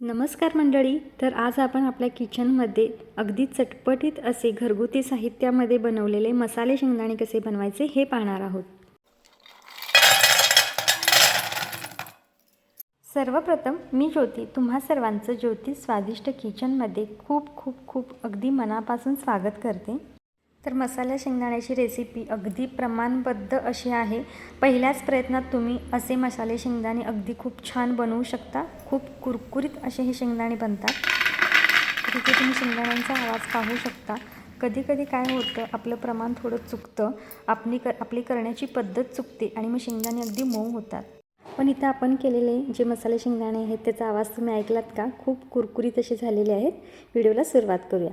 नमस्कार मंडळी तर आज आपण आपल्या किचनमध्ये अगदी चटपटीत असे घरगुती साहित्यामध्ये बनवलेले मसाले शेंगदाणे कसे बनवायचे हे पाहणार आहोत. सर्वप्रथम मी ज्योती तुम्हा सर्वांचं ज्योती स्वादिष्ट किचनमध्ये खूप खूप खूप अगदी मनापासून स्वागत करते. तर मसाल्या शेंगदाण्याची रेसिपी अगदी प्रमाणबद्ध अशी आहे. पहिल्याच प्रयत्नात तुम्ही असे मसाले शेंगदाणे अगदी खूप छान बनवू शकता. खूप कुरकुरीत असे हे शेंगदाणे बनतात. तिथे तुम्ही शेंगदाण्यांचा आवाज पाहू शकता. कधी कधी काय होतं आपलं प्रमाण थोडं चुकतं. आपली क आपली करण्याची पद्धत चुकते आणि मग शेंगदाणे अगदी मऊ होतात. पण इथं आपण केलेले जे मसाले शेंगदाणे आहेत त्याचा आवाज तुम्ही ऐकलात का? खूप कुरकुरीत असे झालेले आहेत. व्हिडिओला सुरुवात करूया.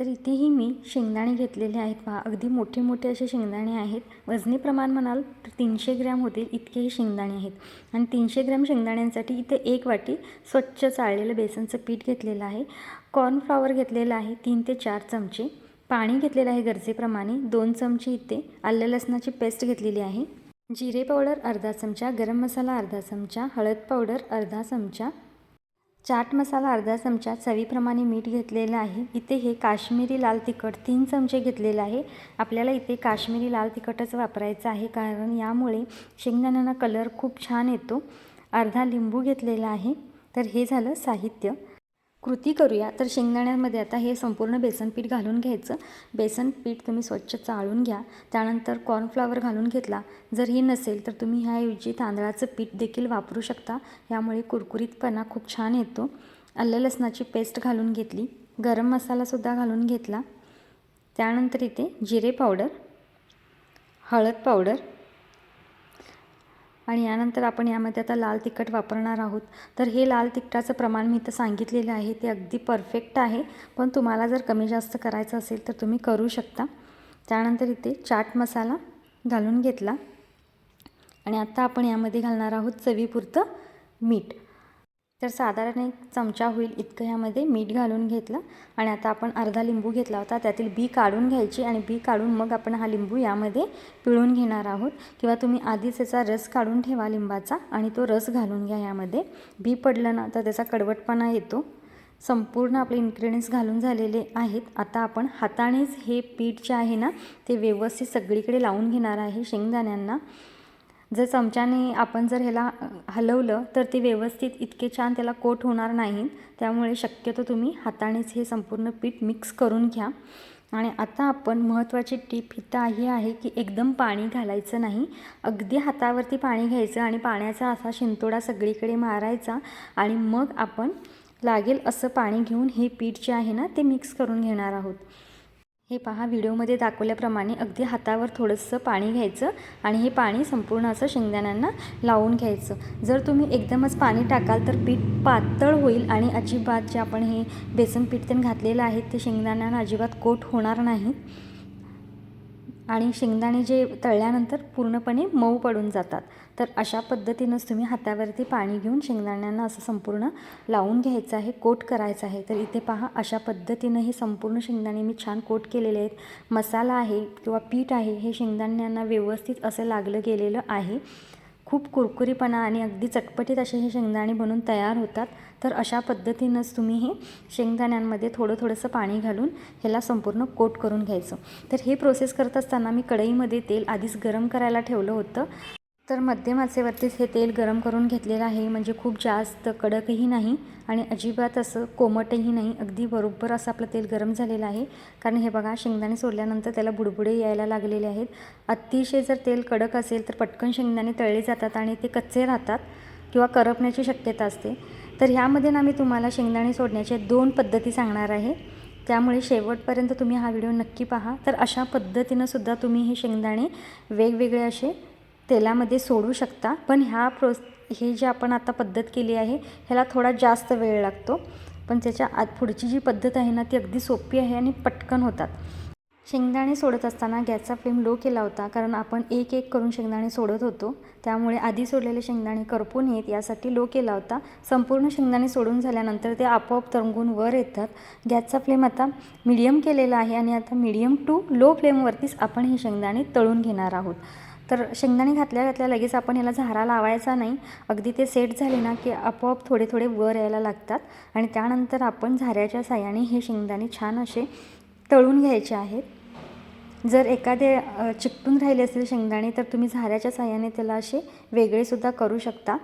तर इथेही मी शेंगदाणे घेतलेले आहेत. पहा अगदी मोठे मोठे असे शेंगदाणे आहेत. वजनी प्रमाण म्हणाल तर तीनशे ग्रॅम होतील इतकेही शेंगदाणे आहेत. आणि तीनशे ग्रॅम शेंगदाण्यांसाठी इथे एक वाटी स्वच्छ चाळलेलं बेसनचं पीठ घेतलेलं आहे. कॉर्नफ्लॉवर घेतलेलं आहे तीन ते चार चमचे. पाणी घेतलेलं आहे गरजेप्रमाणे. दोन चमचे इथे आलं लसणाची पेस्ट घेतलेली आहे. जिरे पावडर अर्धा चमचा गरम मसाला अर्धा चमचा हळद पावडर अर्धा चमचा चाट मसाला अर्धा चमचा चवीप्रमाणे मीठ घेतलेलं आहे. इथे हे काश्मीरी लाल तिखट तीन चमचे घेतलेलं आहे. आपल्याला इथे काश्मीरी लाल तिखटच वापरायचं आहे कारण यामुळे शेंगदाण्यांना कलर खूप छान येतो. अर्धा लिंबू घेतलेला आहे. तर हे झालं साहित्य. कृती करूया. तर शेंगदाण्यामध्ये आता हे संपूर्ण बेसन पीठ घालून घ्यायचं. बेसन पीठ तुम्ही स्वच्छ चाळून घ्या. त्यानंतर कॉर्नफ्लावर घालून घेतला. जर हे नसेल तर तुम्ही ह्याऐवजी तांदळाचं पीठ देखील वापरू शकता. यामुळे कुरकुरीतपणा खूप छान येतो. आलं लसणाची पेस्ट घालून घेतली. गरम मसालासुद्धा घालून घेतला. त्यानंतर इथे जिरे पावडर हळद पावडर आणि यानंतर आपण यामध्ये आता लाल तिखट वापरणार आहोत. तर हे लाल तिखटाचं प्रमाण मी इथं सांगितलेलं आहे ते अगदी परफेक्ट आहे. पण तुम्हाला जर कमी जास्त करायचं असेल तर तुम्ही करू शकता. त्यानंतर इथे चाट मसाला घालून घेतला. आणि आता आपण यामध्ये घालणार आहोत चवीपुरतं मीठ. तर साधारण एक चमचा होईल इतकं ह्यामध्ये मीठ घालून घेतलं. आणि आता आपण अर्धा लिंबू घेतला होता. त्यातील बी काढून घ्यायची आणि बी काढून मग आपण हा लिंबू यामध्ये पिळून घेणार आहोत. किंवा तुम्ही आधीच याचा रस काढून ठेवा लिंबाचा आणि तो रस घालून घ्या यामध्ये. बी पडलं ना तर त्याचा कडवटपणा येतो. संपूर्ण आपले इन्ग्रेडियंट्स घालून झालेले आहेत. आता आपण हातानेच हे पीठ जे आहे ना ते व्यवस्थित सगळीकडे लावून घेणार आहे शेंगदाण्यांना. जर चमच्याने आपण जर ह्याला हलवलं तर ते व्यवस्थित इतके छान त्याला कोट होणार नाही. त्यामुळे शक्यतो तुम्ही हातानेच हे संपूर्ण पीठ मिक्स करून घ्या. आणि आता आपण महत्त्वाची टीप इथं ही आहे की एकदम पाणी घालायचं नाही. अगदी हातावरती पाणी घ्यायचं आणि पाण्याचा असा शिंतोडा सगळीकडे मारायचा आणि मग आपण लागेल असं पाणी घेऊन हे पीठ जे आहे ना ते मिक्स करून घेणार आहोत. हे पहा व्हिडिओमध्ये दाखवल्याप्रमाणे अगदी हातावर थोडंसं पाणी घ्यायचं आणि हे पाणी संपूर्ण असं शेंगदाण्यांना लावून घ्यायचं. जर तुम्ही एकदमच पाणी टाकाल तर पीठ पातळ होईल आणि अजिबात जे आपण हे बेसन पीठ त्यांनी घातलेलं आहे ते शेंगदाण्यांना अजिबात कोट होणार नाही. आणि शेंगदाणे जे तळल्यानंतर पूर्णपणे मऊ पडून जातात. तर अशा पद्धतीनंच तुम्ही हातावरती पाणी घेऊन शेंगदाण्यांना असं संपूर्ण लावून घ्यायचं आहे कोट करायचं आहे. तर इथे पहा अशा पद्धतीनं हे संपूर्ण शेंगदाणे मी छान कोट केलेले आहेत. मसाला आहे किंवा पीठ आहे हे शेंगदाण्यांना व्यवस्थित असं लागलं गेलेलं आहे. खूप कुरकुरीपणा आणि अगदी चटपटीत असे हे शेंगदाणे बनून तयार होतात. तर अशा पद्धतीनंच तुम्ही हे शेंगदाण्यांमध्ये थोडं थोडंसं पाणी घालून ह्याला संपूर्ण कोट करून घ्यायचं. तर हे प्रोसेस करत असताना मी कढईमध्ये तेल आधीच गरम करायला ठेवलं होतं. तर मध्यम आचेवरतीच हे तेल गरम करून घेतलेलं आहे. म्हणजे खूप जास्त कडकही नाही आणि अजिबात असं कोमटही नाही. अगदी बरोबर असं आपलं तेल गरम झालेलं आहे. कारण हे बघा शेंगदाणे सोडल्यानंतर त्याला बुडबुडे यायला लागलेले आहेत. अतिशय जर तेल कडक असेल तर पटकन शेंगदाणे तळले जातात आणि ते कच्चे राहतात किंवा करपण्याची शक्यता असते. तर ह्यामध्ये ना मी तुम्हाला शेंगदाणे सोडण्याच्या दोन पद्धती सांगणार आहे. त्यामुळे शेवटपर्यंत तुम्ही हा व्हिडिओ नक्की पहा. तर अशा पद्धतीनं सुद्धा तुम्ही हे शेंगदाणे वेगवेगळे असे तेलामध्ये सोडू शकता. पण ह्या प्रोस हे जे आपण आता पद्धत केली आहे ह्याला थोडा जास्त वेळ लागतो. पण त्याच्या आत पुढची जी पद्धत आहे ना ती अगदी सोपी आहे आणि पटकन होतात. शेंगदाणे सोडत असताना गॅसचा फ्लेम लो केला होता कारण आपण एक एक करून शेंगदाणे सोडत होतो. त्यामुळे आधी सोडलेले शेंगदाणे करपून येत यासाठी लो केला होता. संपूर्ण शेंगदाणे सोडून झाल्यानंतर ते आपोआप तरंगून वर येतात. गॅसचा फ्लेम आता मिडियम केलेला आहे आणि आता मिडियम टू लो फ्लेमवरतीच आपण हे शेंगदाणे तळून घेणार आहोत. तर शेंगदाणे घातल्या घातल्या लगेच आपण याला झारा लावायचा नाही. अगदी ते सेट झाले ना की आपोआप थोडे थोडे वर यायला लागतात. आणि त्यानंतर आपण झाऱ्याच्या साह्याने हे शेंगदाणे छान असे तळून घ्यायचे आहेत. जर एखादे चिकटून राहिले असेल शेंगदाणे तर तुम्ही झाऱ्याच्या साह्याने त्याला असे वेगळेसुद्धा करू शकता.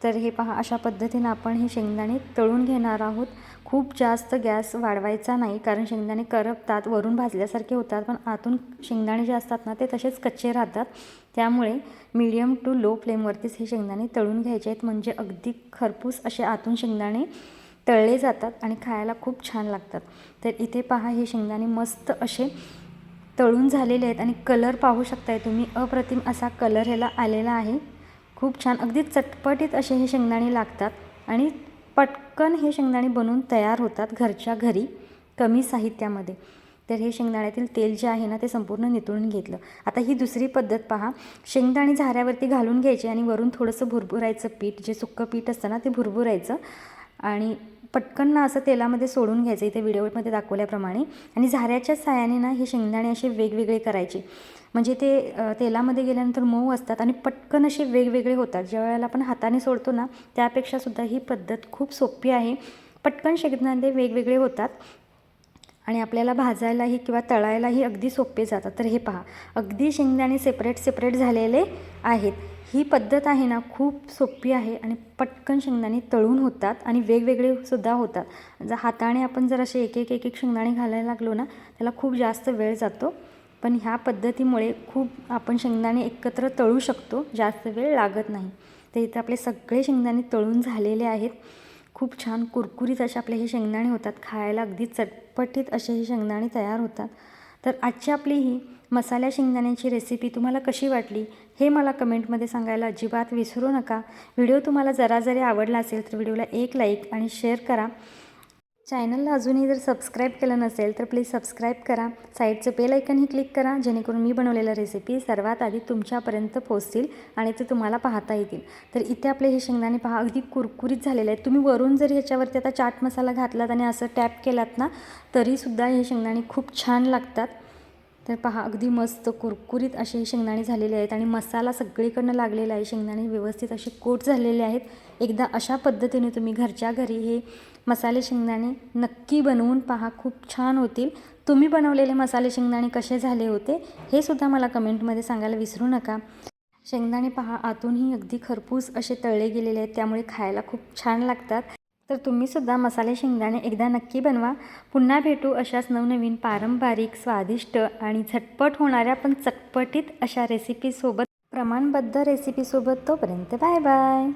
तर हे पहा अशा पद्धतीनं आपण हे शेंगदाणे तळून घेणार आहोत. खूप जास्त गॅस वाढवायचा नाही कारण शेंगदाणे करपतात वरून भाजल्यासारखे होतात पण आतून शेंगदाणे जे असतात ना ते तसेच कच्चे राहतात. त्यामुळे मीडियम टू लो फ्लेमवरतीच हे शेंगदाणे तळून घ्यायचे आहेत. म्हणजे अगदी खरपूस असे आतून शेंगदाणे तळले जातात आणि खायला खूप छान लागतात. तर इथे पहा हे शेंगदाणे मस्त असे तळून झालेले आहेत आणि कलर पाहू शकताय तुम्ही. अप्रतिम असा कलर ह्याला आलेला आहे. खूप छान. अगदी चटपटीत असे हे शेंगदाणे लागतात आणि पटकन हे शेंगदाणे बनवून तयार होतात घरच्या घरी कमी साहित्यामध्ये. तर हे शेंगदाण्यातील तेल जे आहे ना ते संपूर्ण नितळून घेतलं. आता ही दुसरी पद्धत पहा. शेंगदाणे झाऱ्यावरती घालून घ्यायचे आणि वरून थोडंसं भुरभुरायचं पीठ जे सुक्कं पीठ असतं ना ते भुरभुरायचं. आणि पटकन ना असं तेलामध्ये सोडून घ्यायचं. इथे व्हिडिओमध्ये दाखवल्याप्रमाणे. आणि झाऱ्याच्या सायाने ना हे शेंगदाणे असे वेगवेगळे करायचे. म्हणजे ते तेलामध्ये गेल्यानंतर मऊ असतात आणि पटकन असे वेगवेगळे होतात. ज्या वेळेला आपण हाताने सोडतो ना त्यापेक्षासुद्धा ही पद्धत खूप सोपी आहे. पटकन शेंगदाणे वेगवेगळे होतात. आणि आपल्याला भाजायलाही किंवा तळायलाही अगदी सोपे जातात. तर हे पहा. अगदी शेंगदाणे सेपरेट सेपरेट झालेले आहेत. ही पद्धत आहे ना खूप सोपी आहे आणि पटकन शेंगदाणे तळून होतात आणि वेगवेगळे सुद्धा होतात. जर हाताने आपण जर असे एक एक एक एक शेंगदाणे घालायला लागलो ना त्याला खूप जास्त वेळ जातो. पण ह्या पद्धतीमुळे खूप आपण शेंगदाणे एकत्र तळू शकतो जास्त वेळ लागत नाही. तर इथे आपले सगळे शेंगदाणे तळून झालेले आहेत. खूप छान कुरकुरीत असे आपले हे शेंगदाणे होतात. खायला अगदी चटपटीत असे हे शेंगदाणे तयार होतात. तर आजची आपली ही मसाल्या शेंगदाण्याची रेसिपी तुम्हाला कशी वाटली हे मला कमेंटमध्ये सांगायला अजिबात विसरू नका. व्हिडिओ तुम्हाला जरा जरी आवडला असेल तर व्हिडिओला एक लाईक आणि शेअर करा. चॅनलला अजूनही जर सबस्क्राईब केलं नसेल तर प्लीज सबस्क्राईब करा. साईडचं बेल ऐकनही क्लिक करा जेणेकरून मी बनवलेल्या रेसिपी सर्वात आधी तुमच्यापर्यंत पोहोचतील आणि ते तुम्हाला पाहता येतील. तर इथे आपले हे शेंगदाणे पहा अगदी कुरकुरीत झालेले आहेत. तुम्ही वरून जर ह्याच्यावरती आता चाट मसाला घातलात आणि असं टॅप केलात ना तरीसुद्धा हे शेंगदाणे खूप छान लागतात. तर पहा अगदी मस्त कुरकुरीत असे हे शेंगदाणे झालेले आहेत आणि मसाला सगळीकडनं लागलेला आहे. शेंगदाणे व्यवस्थित असे कोट झालेले आहेत. एकदा अशा पद्धतीने तुम्ही घरच्या घरी हे मसाले शेंगदाणे नक्की बनवून पहा खूप छान होतील. तुम्ही बनवलेले मसाले शेंगदाणे कसे झाले होते हे सुद्धा मला कमेंटमध्ये सांगायला विसरू नका. शेंगदाणे पहा आतूनही अगदी खरपूस असे तळले गेलेले आहेत त्यामुळे खायला खूप छान लागतात. तर तुम्हीसुद्धा मसाले शेंगदाणे एकदा नक्की बनवा. पुन्हा भेटू अशाच नवनवीन पारंपरिक स्वादिष्ट आणि झटपट होणाऱ्या पण चटपटीत अशा रेसिपीसोबत प्रमाणबद्ध रेसिपीसोबत तोपर्यंत बाय बाय